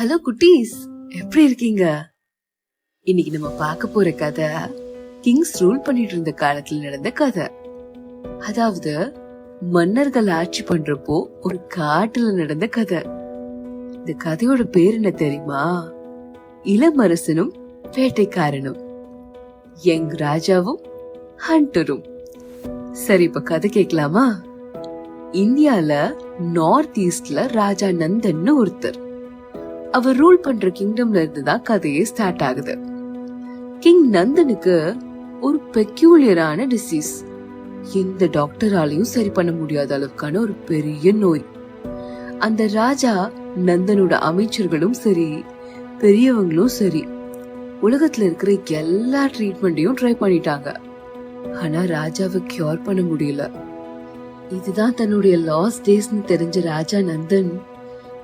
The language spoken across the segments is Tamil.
ஹலோ குட்டீஸ் எப்படி இருக்கீங்க? இன்னைக்கு நம்ம பார்க்க போற கதை கிங்ஸ் ரூல் பண்ணிட்டு இருந்த காலத்துல நடந்த கதை. அதாவது மன்னர்கள் ஆட்சி பண்றப்போ ஒரு காட்டுல நடந்த கதை. இந்த கதையோட பேர் என்ன தெரியுமா? இளமரசனும் வேட்டைக்காரனும் யங் ராஜாவும் ஹண்டரும் சரி இப்ப கதை கேட்கலாமா? இந்தியால நார்த் ஈஸ்ட்ல ராஜா நந்தன்னு ஒருத்தர். அவர் ரூல் பண்ற கிங்டம்ல இருந்து தான் கதையே ஸ்டார்ட் ஆகுது. கிங் நந்தனுக்கு ஒரு பெக்யூலியரான டிசீஸ் எந்த டாக்டராலையும் சரி பண்ண முடியாத அளவுக்கான ஒரு பெரிய நோய். அந்த ராஜா நந்தனோட அமைச்சர்களும் சரி பெரியவங்களும் சரி உலகத்துல இருக்கிற எல்லா ட்ரீட்மெண்ட்டையும் ட்ரை பண்ணிட்டாங்க. ஆனா ராஜாவை கியூர் பண்ண முடியல. இதுதான் தன்னுடைய லாஸ்ட் டேஸ்னு தெரிஞ்ச ராஜா நந்தன்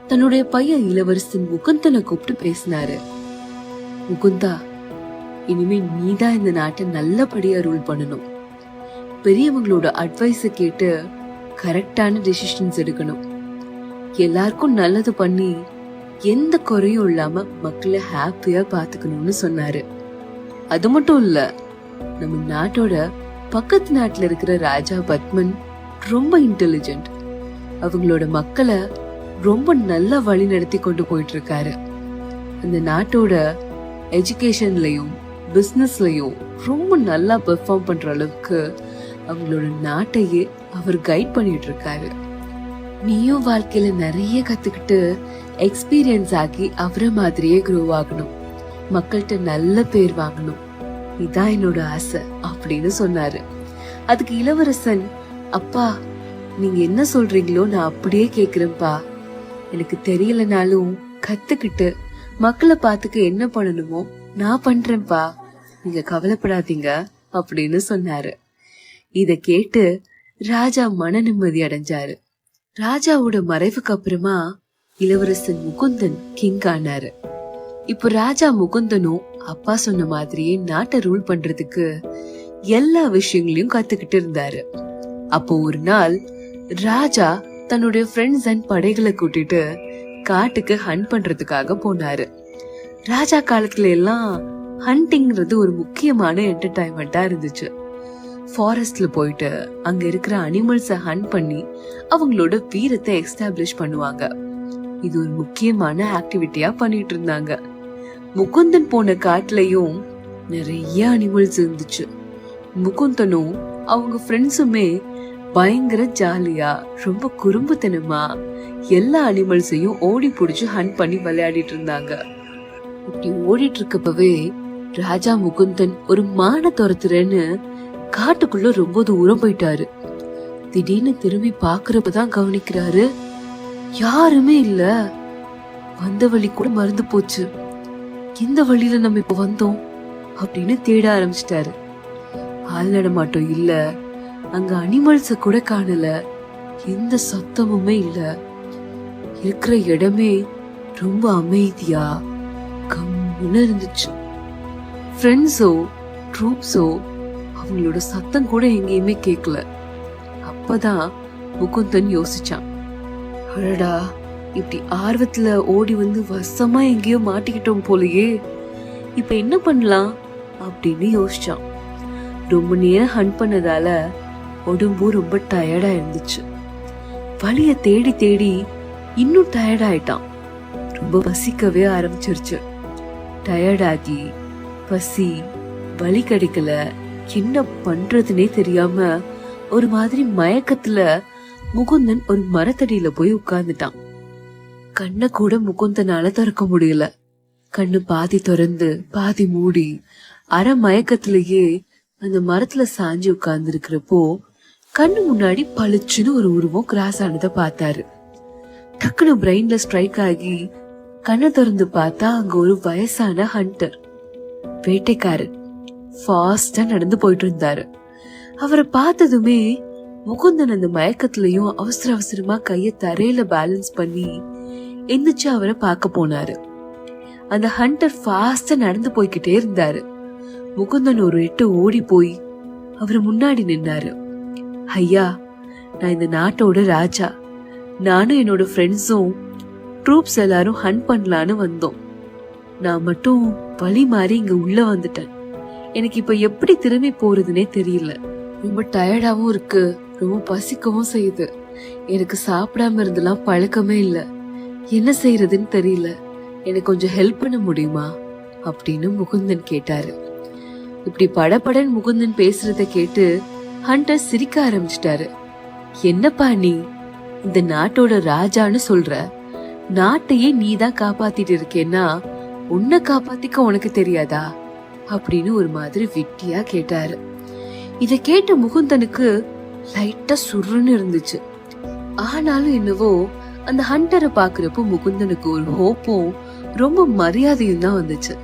தன்னுடைய பையன் இளவரசன் முகுந்தனை கூப்பிட்டு பேசினாரு. முகுந்தா இனிமே நீதான் இந்த நாட்டை நல்லபடியா ரூல் பண்ணணும். பெரியவங்களோட அட்வைஸ கேட்டு கரெக்டான டெசிஷன்ஸ் எடுக்கணும். எல்லாருக்கும் நல்லது பண்ணி எந்த குறையும் இல்லாம மக்களை ஹாப்பியா பாத்துக்கணும்னு சொன்னாரு. அது மட்டும் இல்ல நம்ம நாட்டோட பக்கத்து நாட்டுல இருக்கிற ராஜா பத்மன் ரொம்ப இன்டெலிஜென்ட் அவங்களோட மக்களை ரொம்ப நல்ல வழி நடத்தி கொண்டு போயிட்டு இருக்காரு அந்த நாட்டோட எஜுகேஷன்லயும் பிஸ்னஸ்லையும் ரொம்ப நல்லா பெர்ஃபார்ம் பண்ற அளவுக்கு அவங்களோட நாட்டையே அவர் கைட் பண்ணிட்டு இருக்காரு நீயும் வாழ்க்கையில நிறைய கத்துக்கிட்டு எக்ஸ்பீரியன்ஸ் ஆகி அவரை மாதிரியே க்ரோ ஆகணும். மக்கள்கிட்ட நல்ல பேர் வாங்கணும். இதான் என்னோட ஆசை அப்படின்னு சொன்னாரு. அதுக்கு இளவரசன் அப்பா நீங்க என்ன சொல்றீங்களோ நான் அப்படியே கேக்குறேன்ப்பா. எனக்கு தெரியலனாலும் கத்துக்கிட்டு மக்களை பார்த்துக்க என்ன பண்ணணுமோ நான் பண்றேன்ப்பா. நீங்க கவலைப்படாதீங்க அப்படின்னு சொன்னாரு. இத கேட்டு ராஜா மன நிம்மதி அடைஞ்சாரு. ராஜாவோட மறைவுக்கு அப்புறமா இளவரசன் முகுந்தன் கிங் ஆனாரு. இப்போ ராஜா முகுந்தனும் அப்பா சொன்ன மாதிரியே நாட்டை ரூல் பண்றதுக்கு எல்லா விஷயங்களையும் கத்துக்கிட்டு இருந்தாரு. அப்போ ஒரு நாள் ராஜா தன்னுடைய ஃப்ரெண்ட்ஸ் அண்ட் படைகளை கூட்டிட்டு காட்டுக்கு ஹண்ட் பண்றதுக்காக போனாரு. ராஜா காலத்துல எல்லாம் ஹண்டிங்கிறது ஒரு முக்கியமான என்டர்டைன்மெண்டா இருந்துச்சு. ஃபாரஸ்ட்ல போயிட்டு அங்க இருக்கிற அனிமல்ஸை ஹண்ட் பண்ணி அவங்களோட வீரத்தை எஸ்டாப்ளிஷ் பண்ணுவாங்க. இது ஒரு முக்கியமான ஆக்டிவிட்டியா பண்ணிட்டு இருந்தாங்க. முகுந்தன் போன காட்டுலயும் நிறைய அனிமல்ஸ் இருந்துச்சு. முகுந்தனும் அவங்க ஃப்ரெண்ட்ஸுமே பயங்கர ஜாலியா ரொம்ப குறும்புத்தனமா எல்லா அனிமல்ஸையும் ஓடி புடிச்சு ஹண்ட் பண்ணி விளையாடிட்டு இருந்தாங்க. இப்படி ஓடிட்டு இருக்கப்பவே ராஜா முகுந்தன் ஒரு மான துரத்துறேன்னு காட்டுக்குள்ள ரொம்ப தூரம் போயிட்டாரு. திடீர்னு திரும்பி பாக்குறப்பதான் கவனிக்கிறாரு. யாருமே இல்ல. வந்த வழி கூட மறந்து போச்சு. இந்த வழியில நம்ம இப்ப வந்தோம் அப்படின்னு தேட ஆரம்பிச்சிட்டாரு. ஆள் நடமாட்டம் இல்லை. அங்க அனிமல்ஸ கூட காணல. எந்த சத்தமுமே இல்ல. இருக்கிற இடமே ரொம்ப அமைதியா கம்முன்னு இருந்துச்சு. ஃப்ரெண்ட்ஸோ ட்ரூப்ஸோ அவங்களோட சத்தம் கூட எங்கேயுமே கேட்கல அப்பதான் முகுந்தன் யோசிச்சான். அழடா இப்படி ஆர்வத்துல ஓடி வந்து வசமா எங்கேயோ மாட்டிக்கிட்டோம் போலயே. இப்ப என்ன பண்ணலாம்? அப்படின்னு யோசிச்சான். ரொம்ப நேரம் ஹண்ட் பண்ணதால உடம்பும் ரொம்ப டயர்டா இருந்துச்சு. வழிய தேடி தேடி இன்னும் டயர்ட் ஆயிட்டான். ரொம்ப பசிக்கவே ஆரம்பிச்சிருச்சு. டயர்டாகி பசி வலி கிடைக்கல. என்ன பண்றதுனே தெரியாம ஒரு மாதிரி மயக்கத்துல முகுந்தன் ஒரு மரத்தடியில போய் உட்கார்ந்துட்டான். கண்ணை கூட முகுந்தனால திறக்க முடியல. கண்ணு பாதி திறந்து பாதி மூடி அரை மயக்கத்திலேயே அந்த மரத்துல சாஞ்சி உட்கார்ந்து இருக்கிறப்போ கண்ணு முன்னாடி பளிச்சுன்னு ஒரு உருவம் கிராஸ் ஆனதை பார்த்தாரு. டக்குனு பிரெயின்ல ஸ்ட்ரைக் ஆகி கண்ணை திறந்து பார்த்தா அங்க ஒரு வயசான ஹண்டர் வேட்டைக்காரர் ஃபாஸ்டா நடந்து போயிட்டு இருந்தாரு. அவரை பார்த்ததுமே முகுந்தன் அந்த மயக்கத்திலையும் அவசர அவசரமா கைய தரையில பேலன்ஸ் பண்ணி எந்திரிச்சு அவரை பார்க்க போனாரு. அந்த ஹண்டர் ஃபாஸ்டா நடந்து போய்கிட்டே இருந்தாரு. முகுந்தன் ஒரு எட்டு ஓடி போய் அவர் முன்னாடி நின்னாரு. ஐயா நான் இந்த நாட்டோட ராஜா. நானும் என்னோட ஃப்ரெண்ட்ஸும் ட்ரூப்ஸ் எல்லாரும் ஹண்ட் பண்ணலான்னு வந்தோம். நான் மட்டும் வழி மாறி இங்க உள்ள வந்துட்டேன். எனக்கு இப்ப எப்படி திரும்பி போறதுனே தெரியல. ரொம்ப டயர்டாவும் இருக்கு. ரொம்ப பசிக்கவும் செய்யுது. எனக்கு சாப்பிடாம இருந்தெல்லாம் பழக்கமே இல்ல. என்ன செய்யறதுன்னு தெரியல. எனக்கு கொஞ்சம் ஹெல்ப் பண்ண முடியுமா? அப்படின்னு முகுந்தன் கேட்டாரு. இப்படி படபடன் முகுந்தன் பேசுறத கேட்டு ஹண்டர் சிரிக்க ஆரம்பிச்சிட்டாரு. என்னப்பா நீ? இந்த நாட்டோட ராஜான்னு சொல்ற. நாட்டையே நீ தான் காப்பாத்திட்டு இருக்கேன்னா உன்னை காப்பாத்திக்க உனக்கு தெரியாதா? அப்படின்னு ஒரு மாதிரி விட்டியா கேட்டாரு. இத கேட்ட முகுந்தனுக்கு லைட்டா சுருன்னு இருந்துச்சு. ஆனாலும் என்னவோ அந்த ஹண்டரை பாக்குறப்போ முகுந்தனுக்கு ஒரு ஹோப்பும் ரொம்ப மரியாதையும் தான் வந்துச்சு.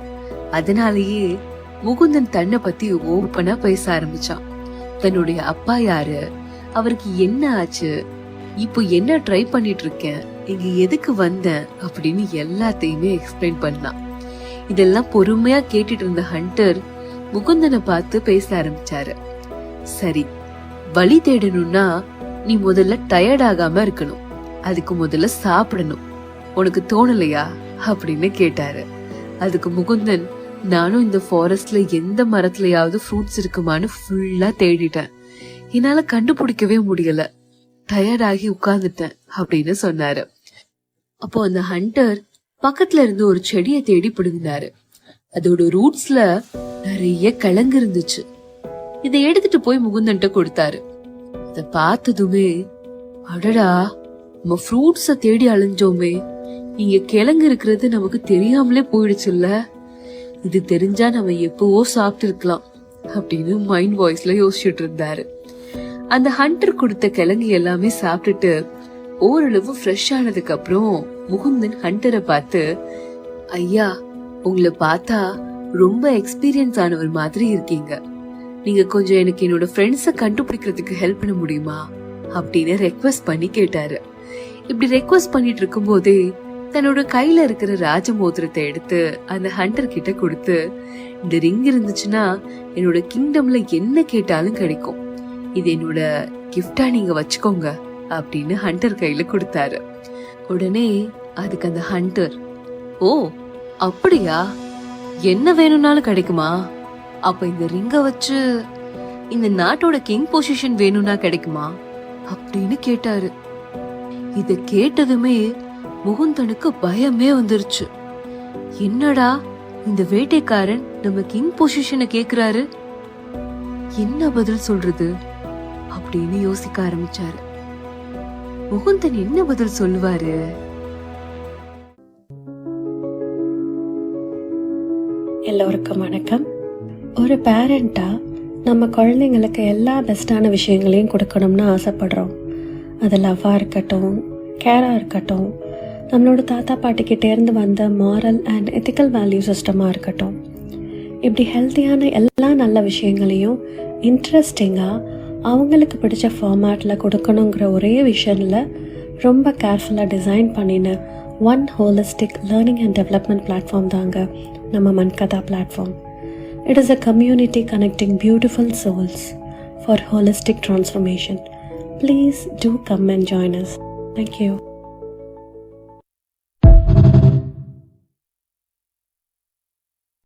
அதனாலேயே முகுந்தன் தன்னை பத்தி ஓப்பனா பேச ஆரம்பிச்சான். தன்னுடைய அப்பா யாரு? அவருக்கு என்ன ஆச்சு? இப்போ என்ன ட்ரை பண்ணிட்டு இருக்கேன் இங்க எதுக்கு வந்தேன்? அப்படின்னு எல்லாத்தையுமே எக்ஸ்பிளைன் பண்ணான் இதெல்லாம் பொறுமையா கேட்டுட்டு இருந்த ஹண்டர் முகுந்தனை பார்த்து பேச ஆரம்பிச்சாரு. சரி வழி தேடணும்னா நீ முதல்ல டயர்ட் ஆகாம இருக்கணும். அதுக்கு முதல்ல சாப்பிடணும். உனக்கு தோணலையா? அப்படின்னு கேட்டாரு. அதுக்கு முகுந்தன் நானும் இந்த ஃபாரஸ்ட்ல எந்த மரத்துலயாவது ஃப்ரூட்ஸ் இருக்குமான்னு ஃபுல்லா தேடிட்டேன். என்னால கண்டுபிடிக்கவே முடியல. டயர்ட் ஆகி உட்கார்ந்துட்டேன் அப்படின்னு சொன்னாரு. அப்போ அந்த ஹண்டர் பக்கத்துல இருந்து ஒரு செடியை தேடி பிடுங்கினாரு. அதோட ரூட்ஸ்ல நிறைய கிழங்கு இருந்துச்சு. இதை எடுத்துட்டு போய் முகுந்தன்ட்ட கொடுத்தாரு. அத பார்த்ததுமே அடடா நம்ம ஃப்ரூட்ஸ தேடி அலைஞ்சோமே இங்க கிழங்கு இருக்கிறது நமக்கு தெரியாமலே போயிடுச்சுல்ல. இது தெரிஞ்சா நம்ம எப்பவோ சாப்பிட்டு இருக்கலாம் அப்படின்னு மைண்ட் வாய்ஸ்ல யோசிச்சுட்டு இருந்தாரு அந்த ஹண்டர் கொடுத்த கிழங்கு எல்லாமே சாப்பிட்டுட்டு ஓரளவு ஃப்ரெஷ் ஆனதுக்கு அப்புறம் முகுந்தன் ஹண்டரை பார்த்து ஐயா உங்களை பார்த்தா ரொம்ப எக்ஸ்பீரியன்ஸ் ஆனவர் மாதிரி இருக்கீங்க. நீங்க கொஞ்சம் எனக்கு என்னோட ஃப்ரெண்ட்ஸை கண்டுபிடிக்கிறதுக்கு ஹெல்ப் பண்ண முடியுமா? அப்படின்னு ரெக்வஸ்ட் பண்ணி கேட்டாரு. இப்படி ரெக்வஸ்ட் பண்ணிட்டு இருக்கும்போதே தன்னோட கையில இருக்கிற ராஜ மோதிரத்தை எடுத்து அந்த ஹண்டர் கிட்ட கொடுத்து இந்த ரிங் இருந்துச்சுன்னா என்னோட கிங்டம்ல என்ன கேட்டாலும் கிடைக்கும். இது என்னோட கிஃப்டா நீங்க வச்சுக்கோங்க அப்படின்னு ஹண்டர் கையில கொடுத்தாரு. உடனே அதுக்கு அந்த ஹண்டர் ஓ அப்படியா? என்ன வேணும்னாலும் கிடைக்குமா? அப்ப இந்த ரிங்க வச்சு இந்த நாட்டோட கிங் பொசிஷன் வேணும்னா கிடைக்குமா? அப்படின்னு கேட்டாரு. இத கேட்டதுமே முகுந்தனுக்கு பயமே வந்துருச்சு. என்னடா இந்த வேட்டைக்காரன் நம்ம கிங் பொசிஷனை கேக்குறாரு? என்ன பதில் சொல்றது? அப்படின்னு யோசிக்க ஆரம்பிச்சாரு. முகுந்தன் என்ன பதில் சொல்லுவாரு? எல்லோருக்கும் வணக்கம். ஒரு பேரண்டா நம்ம குழந்தைங்களுக்கு எல்லா பெஸ்ட்டான விஷயங்களையும் கொடுக்கணும்னு ஆசைப்படுறோம். அது லவ்வாக இருக்கட்டும் கேராக இருக்கட்டும் நம்மளோட தாத்தா பாட்டிக்கிட்டேருந்து வந்த மாரல் அண்ட் எத்திக்கல் வேல்யூ சிஸ்டமாக இருக்கட்டும். இப்படி ஹெல்த்தியான எல்லா நல்ல விஷயங்களையும் இன்ட்ரெஸ்டிங்காக அவங்களுக்கு பிடிச்ச ஃபார்மேட்டில் கொடுக்கணுங்கிற ஒரே விஷயத்தில் ரொம்ப கேர்ஃபுல்லாக டிசைன் பண்ணின one holistic learning and development platform தாங்க நம்ம Mankatha platform it is a community connecting beautiful souls for holistic transformation please do come and join us thank you.